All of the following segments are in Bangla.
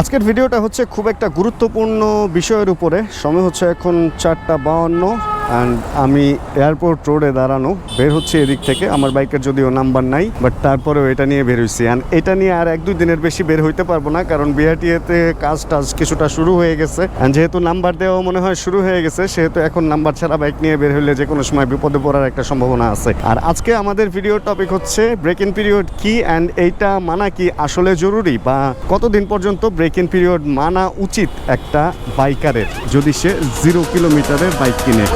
আজকের ভিডিওটা হচ্ছে খুব একটা গুরুত্বপূর্ণ বিষয়ের উপরে। সময় হচ্ছে এখন চারটা বাউন্ন। অ্যান্ড আমি এয়ারপোর্ট রোডে দাঁড়ানো, বের হচ্ছে এদিক থেকে। আমার বাইকের যদিও নাম্বার নাই বাট তারপরেও এটা নিয়ে বের হয়েছি অ্যান্ড এটা নিয়ে আর এক দুই দিনের বেশি বের হইতে পারব না, কারণ বিআরটিএতে কাজ টাজ কিছুটা শুরু হয়ে গেছে। অ্যান্ড যেহেতু নাম্বার দেওয়া মনে হয় শুরু হয়ে গেছে, সেহেতু এখন নাম্বার ছাড়া বাইক নিয়ে বের হইলে যে কোনো সময় বিপদে পড়ার একটা সম্ভাবনা আছে। আর আজকে আমাদের ভিডিও টপিক হচ্ছে ব্রেক ইন পিরিয়ড কি অ্যান্ড এইটা মানা কি আসলে জরুরি, বা কতদিন পর্যন্ত ব্রেক ইন পিরিয়ড মানা উচিত একটা বাইকারের যদি সে জিরো কিলোমিটারের বাইক কিনে?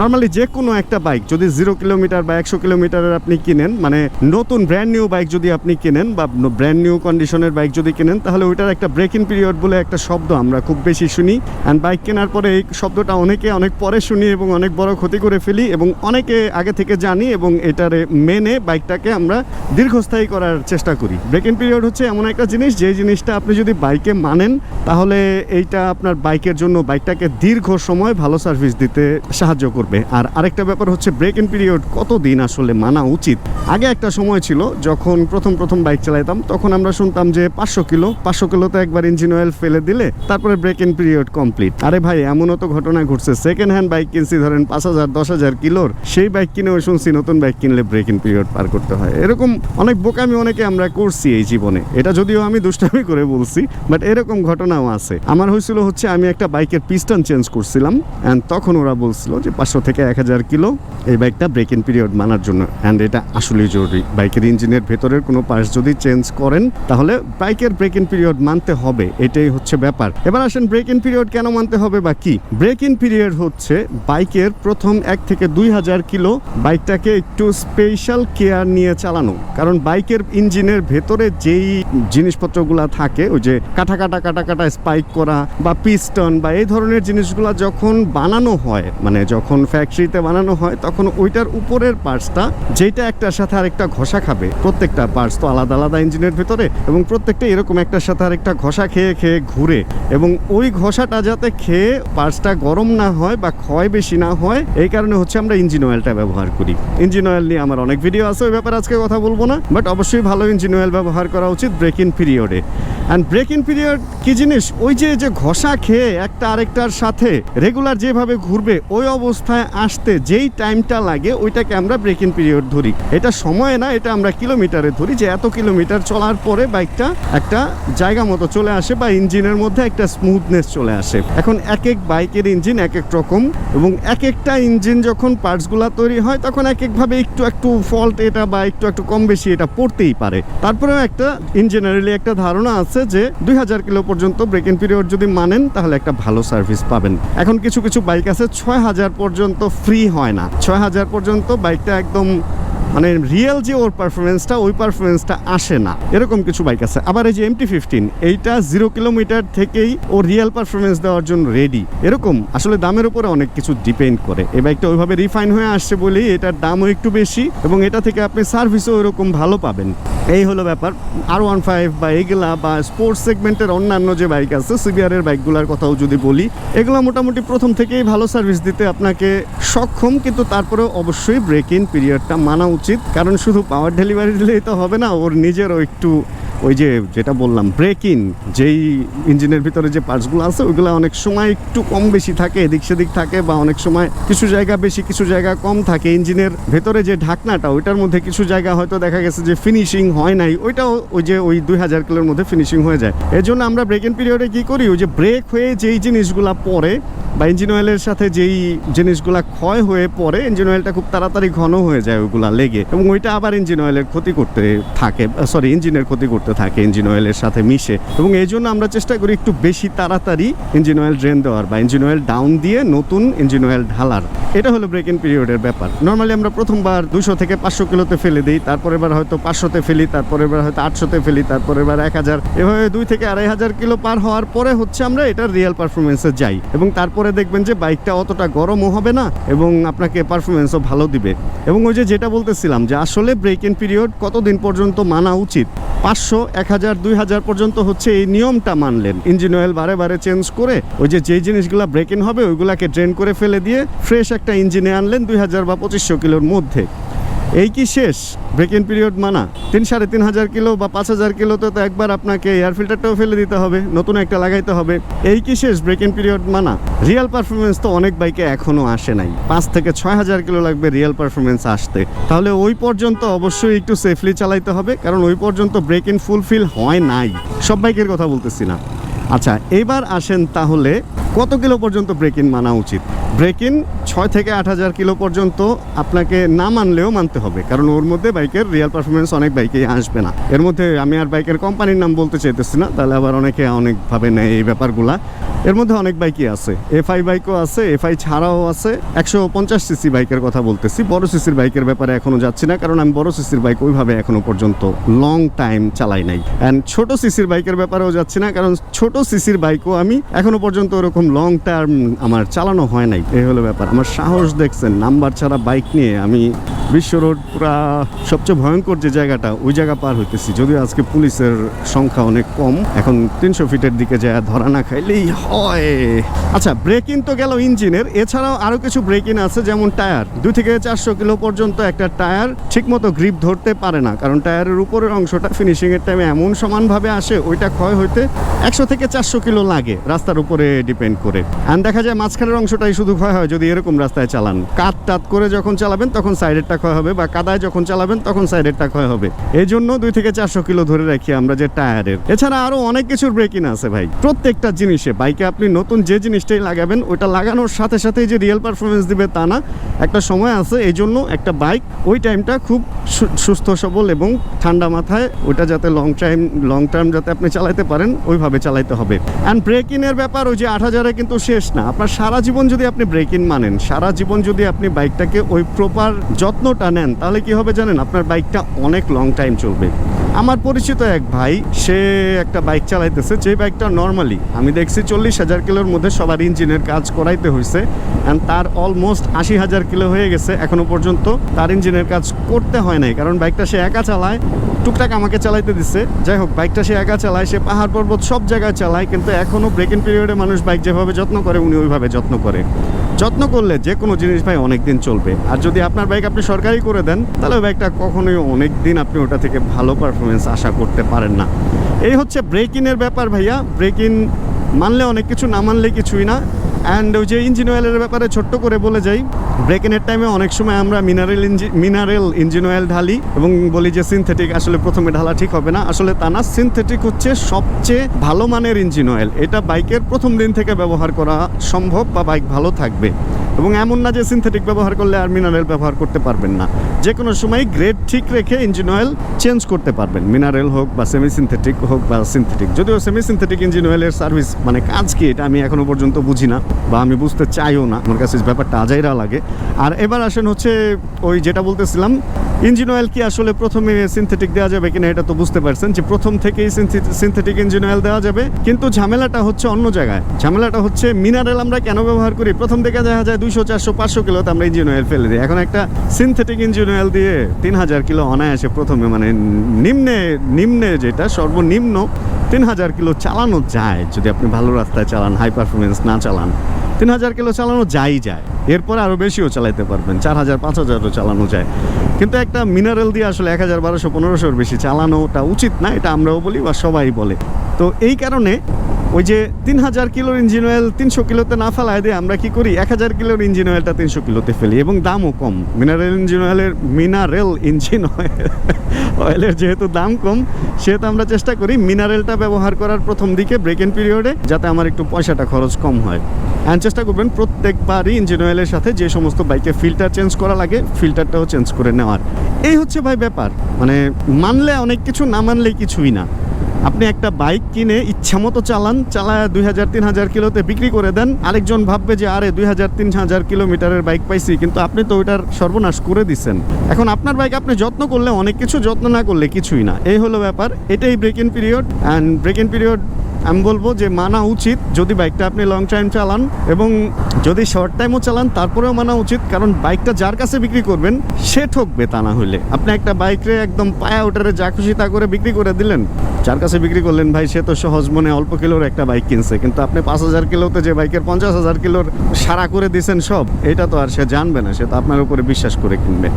নর্মালি যে কোনো একটা বাইক যদি জিরো কিলোমিটার বা একশো কিলোমিটারের আপনি কিনেন মানে নতুন ব্র্যান্ড নিউ বাইক যদি আপনি কিনেন বা ব্র্যান্ড নিউ কন্ডিশনের বাইক যদি কিনেন, তাহলে ওইটার একটা ব্রেক ইন পিরিয়ড বলে একটা শব্দ আমরা খুব বেশি শুনি। অ্যান্ড বাইক কেনার পরে এই শব্দটা অনেকে অনেক পরে শুনি এবং অনেক বড় ক্ষতি করে ফেলি এবং অনেকে আগে থেকে জানি এবং এটারে মেনে বাইকটাকে আমরা দীর্ঘস্থায়ী করার চেষ্টা করি। ব্রেক ইন পিরিয়ড হচ্ছে এমন একটা জিনিস, যে জিনিসটা আপনি যদি বাইকে মানেন, তাহলে এইটা আপনার বাইকের জন্য বাইকটাকে দীর্ঘ সময় ভালো সার্ভিস দিতে সাহায্য করবে। আর আরেকটা ব্যাপার হচ্ছে ব্রেক ইন পিরিয়ড কতদিন আসলে মানা উচিত? আগে একটা সময় ছিল, যখন প্রথম প্রথম বাইক চালাইতাম, তখন আমরা শুনতাম যে পাঁচশো কিলো, পাঁচশো কিলোতে একবার ইঞ্জিন অয়েল ফেলে দিলে তারপরে ব্রেক ইন পিরিয়ড কমপ্লিট আরে ভাই, এমনও তো ঘটনা ঘটছে সেকেন্ড হ্যান্ড বাইক কিনছি ধরেন পাঁচ হাজার, দশ হাজার কিলোর, সেই বাইক কিনেও শুনছি নতুন বাইক কিনলে ব্রেক ইন পিরিয়ড পার করতে হয়। এরকম অনেক বোকামি অনেকে আমরা করছি এই জীবনে। এটা যদিও আমি দুষ্টামি করে বলছি বাট এরকম ঘটনাও আছে। আমার হয়েছিল হচ্ছে, আমি একটা বাইকের পিস্টন চেঞ্জ করছিলাম অ্যান্ড তখন ওরা বলছিল যে পাঁচশো থেকে এক হাজার কিলো এই বাইকটা ব্রেক ইন পিরিয়ড মানার জন্য। অ্যান্ড এটা আসলেই জরুরি। বাইকের ইঞ্জিনের ভেতরের কোনো পার্টস যদি চেঞ্জ করেন, তাহলে বাইকের ব্রেক ইন পিরিয়ড মানতে হবে। এটাই হচ্ছে ব্যাপার। এবার আসেন ব্রেক ইন পিরিয়ড কেন মানতে হবে বা কি? ব্রেক ইন পিরিয়ড হচ্ছে বাইকের প্রথম এক থেকে দুই হাজার কিলো বাইকটাকে একটু স্পেশাল কেয়ার নিয়ে চালানো। কারণ বাইকের ইঞ্জিনের ভেতরে যেই জিনিসপত্রগুলো থাকে, ওই যে কাটা কাটা কাটা কাটা স্পাইক করা বা পিস্টন বা এই ধরনের জিনিসগুলো যখন বানানো হয় মানে যখন ফ্যাক্টরিতে বানানো হয়, তখন ওইটার উপরের পার্টসটা যেটা একটার সাথে আরেকটা ঘষা খাবে। প্রত্যেকটা পার্টস তো আলাদা আলাদা ইঞ্জিনের ভেতরে এবং প্রত্যেকটা এরকম একটার সাথে আরেকটা ঘষা খেয়ে খেয়ে ঘুরে এবং ওই ঘষাটা যাতে খেয়ে পার্টসটা গরম না হয় বা ক্ষয় বেশি না হয়, এই কারণে হচ্ছে আমরা ইঞ্জিন অয়েলটা ব্যবহার করি। ইঞ্জিন অয়েল নিয়ে আমার অনেক ভিডিও আছে, ওই ব্যাপারে আজকে কথা বলব না বাট অবশ্যই ভালো ইঞ্জিন অয়েল ব্যবহার করা উচিত ব্রেক ইন পিরিয়ডে অ্যান্ড ব্রেক ইন পিরিয়ড কি জিনিস? ওই যে যে ঘষা খেয়ে একটা আরেকটার সাথে রেগুলার যেভাবে ঘুরবে, ওই অবস্থায় আসতে যেই টাইমটা লাগে, ওইটাকে আমরা ব্রেক পিরিয়ড ধরি। এটা সময় না, এটা আমরা কিলোমিটারে ধরি, যে এত কিলোমিটার চলার পরে বাইকটা একটা জায়গা মতো চলে আসে বা ইঞ্জিনের মধ্যে একটা স্মুথনেস চলে আসে। এখন এক এক বাইকের ইঞ্জিন এক এক রকম এবং এক একটা ইঞ্জিন যখন পার্টসগুলা তৈরি হয়, তখন এক একভাবে একটু একটু ফল্ট এটা বা একটু একটু কম বেশি এটা পড়তেই পারে। তারপরেও একটা ইন একটা ধারণা আছে যে দুই হাজার কিলো পর্যন্ত ব্রেক পিরিয়ড যদি মানেন, তাহলে একটা ভালো সার্ভিস পাবেন। এখন কিছু কিছু বাইক আছে, ছয় হাজার পর্যন্ত ফ্রি হয় না। ছয় হাজার পর্যন্ত বাইকটা একদম মানে রিয়েল যে ওর পারফরমেন্সটা ওই পারফরমেন্সটা আসে না। এরকম কিছু বাইক আছে। আবার এই যে এমটি ফিফটিন এইটা জিরো কিলোমিটার থেকেই ও রিয়েল পারফরমেন্স দেওয়ার জন্য রেডি এরকম, আসলে দামের উপরে অনেক কিছু ডিপেন্ড করে। এই বাইকটা ওইভাবে রিফাইন হয়ে আসছে বলেই এটার দামও একটু বেশি এবং এটা থেকে আপনি সার্ভিসও ওইরকম ভালো পাবেন। এই হলো ব্যাপার। আর ওয়ান ফাইভ বা এগুলা বা স্পোর্টস সেগমেন্টের অন্যান্য যে বাইক আছে সিবিআরের বাইকগুলোর কথাও যদি বলি, এগুলো মোটামুটি প্রথম থেকেই ভালো সার্ভিস দিতে আপনাকে সক্ষম, কিন্তু তারপরেও অবশ্যই ব্রেক ইন পিরিয়ডটা মানা উচিত। কারণ শুধু পাওয়ার ডেলিভারি দিলেই তো হবে না, ওর নিজেরও একটু ওই যে যেটা বললাম ব্রেক ইন যেই ইঞ্জিনের ভিতরে যে পার্টসগুলো আছে, ওইগুলো অনেক সময় একটু কম বেশি থাকে, এদিক সেদিক থাকে বা অনেক সময় কিছু জায়গা বেশি, কিছু জায়গা কম থাকে। ইঞ্জিনের ভেতরে যে ঢাকনাটা, ওইটার মধ্যে কিছু জায়গা হয়তো দেখা গেছে যে ফিনিশিং হয় নাই, ওইটাও ওই যে ওই দুই হাজার কিলোর মধ্যে ফিনিশিং হয়ে যায়। এর জন্য আমরা ব্রেক ইন পিরিয়ডে কী করি? ওই যে ব্রেক হয়ে যেই জিনিসগুলো পরে বা ইঞ্জিন অয়েলের সাথে যেই জিনিসগুলা ক্ষয় হয়ে পড়ে ইঞ্জিন অয়েলটা খুব তাড়াতাড়ি ঘন হয়ে যায় ওইগুলা লেগে এবং ওইটা আবার ইঞ্জিন অয়েলের ক্ষতি করতে থাকে সরি ইঞ্জিনের ক্ষতি করতে থাকে ইঞ্জিন অয়েলের সাথে মিশে এবং এই জন্য আমরা চেষ্টা করি একটু বেশি তাড়াতাড়ি ইঞ্জিন অয়েল ড্রেন দেওয়ার বা ইঞ্জিন অয়েল ডাউন দিয়ে নতুন ইঞ্জিন অয়েল ঢালার। এটা হলো ব্রেক ইন পিরিয়ডের ব্যাপার। নর্মালি আমরা প্রথমবার দুশো থেকে পাঁচশো কিলোতে ফেলে দিই তারপরের বার হয়তো পাঁচশোতে ফেলি, তারপরে বার হয়তো আটশোতে ফেলি তারপরের বার এক হাজার। এভাবে দুই থেকে আড়াই হাজার কিলো পার হওয়ার পরে হচ্ছে আমরা এটার রিয়েল পারফরমেন্সে যাই এবং তারপরে দেখবেন যে বাইকটা অতটা গরমও হবে না এবং আপনাকে পারফরমেন্সও ভালো দিবে। এবং ওই যে যেটা বলতেছিলাম যে আসলে ব্রেক ইন পিরিয়ড কতদিন পর্যন্ত মানা উচিত? পাঁচশো, এক হাজার, দুই হাজার পর্যন্ত হচ্ছে এই নিয়মটা মানলেন। ইঞ্জিন অয়েল বারে বারে চেঞ্জ করে ওই যে যেই জিনিসগুলো ব্রেক ইন হবে ওইগুলাকে ড্রেন করে ফেলে দিয়ে ফ্রেশ একটা ইঞ্জিনে আনলেন দুই হাজার বা পঁচিশশো কিলোর মধ্যে। এই কি শেষ? ব্রেক ইন পিরিয়ড মানা। তিন সাড়ে তিন হাজার কিলো বা পাঁচ হাজার কিলো তো একবার আপনাকে এয়ার ফিল্টারটাও ফেলে দিতে হবে, নতুন একটা লাগাইতে হবে। এই কি শেষ? ব্রেক ইন পিরিয়ড মানা। রিয়েল পারফরমেন্স তো অনেক বাইকে এখনও আসে নাই। পাঁচ থেকে ছয় হাজার কিলো লাগবে রিয়েল পারফরমেন্স আসতে। তাহলে ওই পর্যন্ত অবশ্যই একটু সেফলি চালাইতে হবে, কারণ ওই পর্যন্ত ব্রেক ইন ফুলফিল হয় নাই। সব বাইকের কথা বলতেছি না। আচ্ছা এবার আসেন তাহলে কত কিলো পর্যন্ত ব্রেক ইন মানা উচিত? ব্রেক ইন ছয় থেকে আট হাজার কিলো পর্যন্ত আপনাকে না মানলেও মানতে হবে। কারণ ওর মধ্যে বাইকের রিয়াল পারফরমেন্স অনেক বাইকেই আসবে না। এর মধ্যে আমি আর বাইকের কোম্পানির নাম বলতে চাইতেছি না, তাহলে আবার অনেকে অনেকভাবে নেয় এই ব্যাপারগুলা। এর মধ্যে অনেক বাইকই আছে। এফআই বাইকও আছে এফআই ছাড়াও আছে। একশো পঞ্চাশ সিসি বাইকের কথা বলতেছি। বড় সিসির বাইকের ব্যাপারে এখনও যাচ্ছি না, কারণ আমি বড় সিসির বাইক ওইভাবে এখনও পর্যন্ত লং টাইম চালাই নাই। অ্যান্ড ছোট সিসির বাইকের ব্যাপারেও যাচ্ছি না, কারণ ছোট সিসির বাইকও আমি এখনও পর্যন্ত ওরকম লং টার্ম আমার চালানো হয় নাই। এই হলো ব্যাপার। আমার সাহস দেখছেন, নাম্বার ছাড়া বাইক নিয়ে। আমি বিশ্ব রোড পুরা সবচেয়ে ভয়ঙ্কর যে জায়গাটা, ওই জায়গা পার হইতেছি। যদিও আজকে পুলিশের সংখ্যা অনেক কম, এখন তিনশো ফিটের দিকে যায় ধরা না খাইলেই হয়। আচ্ছা ব্রেক ইন তো গেল ইঞ্জিনের, এছাড়াও আরও কিছু ব্রেক ইন আছে, যেমন টায়ার। দুই থেকে চারশো কিলো পর্যন্ত একটা টায়ার ঠিকমতো গ্রিপ ধরতে পারে না, কারণ টায়ারের উপরের অংশটা ফিনিশিং এর টাইমে এমন সমানভাবে আসে, ওইটা ক্ষয় হইতে একশো থেকে চারশো কিলো লাগে, রাস্তার উপরে ডিপেন্ড করে। আর দেখা যায় মাঝখানের অংশটাই শুধু ক্ষয় হয়, যদি এরকম রাস্তায় চালান। কাত টাত করে যখন চালাবেন তখন সাইডেরটা ক্ষয় হবে বা কাদায় যখন চালাবেন তখন সাইডেরটা ক্ষয় হবে। এই জন্য দুই থেকে চারশো কিলো ধরে রাখি আমরা যে টায়ারের এছাড়া আরও অনেক কিছুর ব্রেকিং আছে ভাই। প্রত্যেকটা জিনিসে বাইকে আপনি নতুন যে জিনিসটাই লাগাবেন, ওইটা লাগানোর সাথে সাথে যে রিয়েল পারফরমেন্স দিবে তা না। একটা সময় আছে এই জন্য একটা বাইক ওই টাইমটা খুব সুস্থ, সবল এবং ঠান্ডা মাথায় ওইটা যাতে লং টাইম লং টার্ম যাতে আপনি চালাতে পারেন, ওইভাবে চালাইতে হবে। অ্যান্ড ব্রেক ইনের ব্যাপার ওই যে আট হাজারে কিন্তু শেষ না। আপনার সারা জীবন যদি আপনি ব্রেক ইন মানেন সারা জীবন যদি আপনি বাইকটাকে ওই প্রপার যত্নটা নেন, তাহলে কি হবে জানেন? আপনার বাইকটা অনেক লং টাইম চলবে। আমার পরিচিত এক ভাই, সে একটা বাইক চালাইতেছে, যে বাইকটা নর্মালি আমি দেখছি চল্লিশ হাজার কিলোর মধ্যে সবার ইঞ্জিনের কাজ করাইতে হয়েছে অ্যান্ড তার অলমোস্ট আশি হাজার কিলো হয়ে গেছে, এখনও পর্যন্ত তার ইঞ্জিনের কাজ করতে হয় নাই, কারণ বাইকটা সে একা চালায়, টুকটাক আমাকে চালাইতে দিচ্ছে যাই হোক, বাইকটা সে একা চালায়, সে পাহাড় পর্বত সব জায়গায় চালায়, কিন্তু এখনও ব্রেক ইন পিরিয়ডে মানুষ বাইক যেভাবে যত্ন করে, উনি ওইভাবে যত্ন করে। যত্ন করলে যে কোনো জিনিস ভাই অনেক দিন চলবে। আর যদি আপনার বাইক আপনি সরকারি করে দেন, তাহলে বাইকটা কখনোই অনেক দিন আপনি ওটা থেকে ভালো পারফরমেন্স আশা করতে পারেন না। এই হচ্ছে ব্রেক ইনের ব্যাপার ভাইয়া। ব্রেক ইন মানলে অনেক কিছু, না মানলে কিছুই না। অ্যান্ড ওই যে ইঞ্জিন অয়েলের ব্যাপারে ছোট্ট করে বলে যাই ব্রেক ইনের টাইমে অনেক সময় আমরা mineral engine mineral engine oil ঢালি এবং বলি যে সিনথেটিক আসলে প্রথমে ঢালা ঠিক হবে না। আসলে তা না সিনথেটিক হচ্ছে সবচেয়ে ভালো মানের ইঞ্জিন অয়েল এটা বাইকের প্রথম দিন থেকে ব্যবহার করা সম্ভব বা বাইক ভালো থাকবে। এবং এমন না যে সিনথেটিক ব্যবহার করলে আর মিনারেল ব্যবহার করতে পারবেন না। যে কোনো সময় গ্রেড ঠিক রেখে ইঞ্জিন অয়েল চেঞ্জ করতে পারবেন। মিনারেল হোক বা সেমি সিনথেটিক হোক বা সিনথেটিক যদিও সেমি সিনথেটিক ইঞ্জিন অয়েলের সার্ভিস মানে কাজ কি এটা আমি এখনও পর্যন্ত বুঝি না বা আমি বুঝতে চাইও না। আমার কাছে ব্যাপারটা আজাইরা লাগে। আর এবার আসেন হচ্ছে ওই যেটা বলতেছিলাম ইঞ্জিন অয়েল কি আসলে প্রথমে সিনথেটিক দেওয়া যাবে কিনা এটা তো বুঝতে পারছেন যে প্রথম থেকেই সিনথেটিক ইঞ্জিন অয়েল দেওয়া যাবে। কিন্তু ঝামেলাটা হচ্ছে অন্য জায়গায়। ঝামেলাটা হচ্ছে মিনারেল আমরা কেন ব্যবহার করি? প্রথম থেকে দেখা যায় দুইশো, চারশো, পাঁচশো কিলোতে আমরা ইঞ্জিন অয়েল ফেলে দিই। এখন একটা সিনথেটিক ইঞ্জিন অয়েল দিয়ে তিন হাজার কিলো অনায়াসে প্রথমে মানে নিম্নে নিম্নে যেটা সর্বনিম্ন তিন হাজার কিলো চালানো যায়। যদি আপনি ভালো রাস্তায় চালান হাই পারফরমেন্স না চালান, তিন হাজার কিলো চালানো যাই যায়। এরপর আরও বেশিও চালাইতে পারবেন, চার হাজার, পাঁচ হাজারও চালানো যায়। কিন্তু একটা মিনারেল দিয়ে আসলে এক হাজার বারোশো পনেরোশোর বেশি চালানোটা উচিত না, এটা আমরাও বলি বা সবাই বলে। তো এই কারণে ওই যে তিন হাজার কিলোর ইঞ্জিন অয়েল তিনশো কিলোতে না ফেলায় দিয়ে আমরা কি করি? এক হাজার কিলোর ইঞ্জিন অয়েলটা তিনশো কিলোতে ফেলি এবং দামও কম। মিনারেল ইঞ্জিন অয়েলের মিনারেল ইঞ্জিন অয়েল অয়েলের যেহেতু দাম কম, সেহেতু আমরা চেষ্টা করি মিনারেলটা ব্যবহার করার প্রথম দিকে ব্রেক ইন পিরিয়ডে যাতে আমার একটু পয়সাটা খরচ কম হয়। অ্যান্ড চেষ্টা করবেন প্রত্যেকবারই ইঞ্জিন অয়েলের সাথে যে সমস্ত বাইকে ফিল্টার চেঞ্জ করা লাগে ফিল্টারটাও চেঞ্জ করে নেওয়ার। এই হচ্ছে ভাই ব্যাপার। মানে মানলে অনেক কিছু, না মানলে কিছুই না। আপনি একটা বাইক কিনে ইচ্ছা মতো চালান, চালায় দুই হাজার, তিন হাজার কিলোতে বিক্রি করে দেন। আরেকজন ভাববে যে, আরে, দুই হাজার, তিন হাজার কিলোমিটারের বাইক পাইছি, কিন্তু আপনি তো ওইটার সর্বনাশ করে দিচ্ছেন এখন আপনার বাইক আপনি যত্ন করলে, অনেক কিছু যত্ন না করলে কিছুই না। এই হলো ব্যাপার। এটাই break in period and break in period আমি বলব যে, মানা উচিত যদি বাইকটা আপনি লং টাইম চালান এবং যদি শর্ট টাইমও চালান, তারপরেও মানা উচিত। কারণ বাইকটা যার কাছে বিক্রি করবেন, সে ঠকবে তা না হইলে আপনি একটা বাইকরে একদম পায়া ওটারে যা খুশি তা করে বিক্রি করে দিলেন। যার কাছে বিক্রি করলেন, ভাই, সে তো সহজ মনে অল্প কিলোর একটা বাইক কিনছে, কিন্তু আপনি পাঁচ হাজার কিলোতে যে বাইকের পঞ্চাশ হাজার কিলোর সারা করে দিয়েছেন সব, এটা তো আর সে জানবে না, সে তো আপনার উপরে বিশ্বাস করে কিনবে।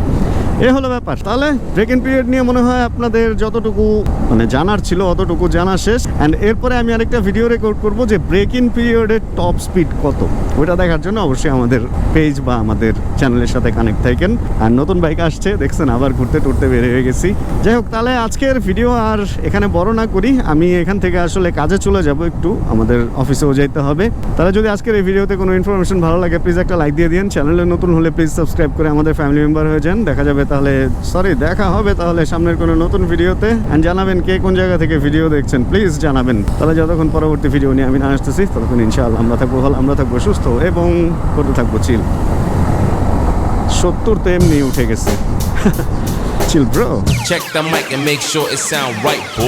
এ হলো ব্যাপার। তাহলে ব্রেক ইন পিরিয়ড নিয়ে মনে হয় আপনাদের যতটুকু মানে জানার ছিল, অতটুকু জানা শেষ। অ্যান্ড এরপরে আমি আরেকটা ভিডিও রেকর্ড করব যে ব্রেক ইন পিরিয়ডের টপ স্পিড কত। ওইটা দেখার জন্য অবশ্যই আমাদের পেজ বা আমাদের চ্যানেলের সাথে কানেক্ট থাকেন। আর নতুন বাইক আসছে, দেখছেন, আবার ঘুরতে টুরতে বের হয়ে গেছি। যাই হোক, তাহলে আজকের ভিডিও আর এখানে বড় না করি আমি এখান থেকে আসলে কাজে চলে যাব একটু আমাদের অফিসেও যাইতে হবে। তাহলে যদি আজকের এই ভিডিওতে কোনো ইনফরমেশন ভালো লাগে প্লিজ একটা লাইক দিয়ে দিন চ্যানেলে নতুন হলে প্লিজ সাবস্ক্রাইব করে আমাদের ফ্যামিলি মেম্বার হয়ে যান। দেখা যাবে তাহলে সরি দেখা হবে তাহলে সামনের কোনো নতুন ভিডিওতে অ্যান্ড জানাবেন কে কোন জায়গা থেকে ভিডিও দেখছেন প্লিজ জানাবেন। তাহলে যতক্ষণ পরবর্তী ভিডিও নিয়ে আমি না আসতেছি ততক্ষণ ইনশাআল্লাহ আমরা থাকব ভালো আমরা থাকব সুস্থ এবং করতে থাকব চিল সত্তর তো এমনি উঠে গেছে। Chill bro Check the mic and make sure it sound right, boy.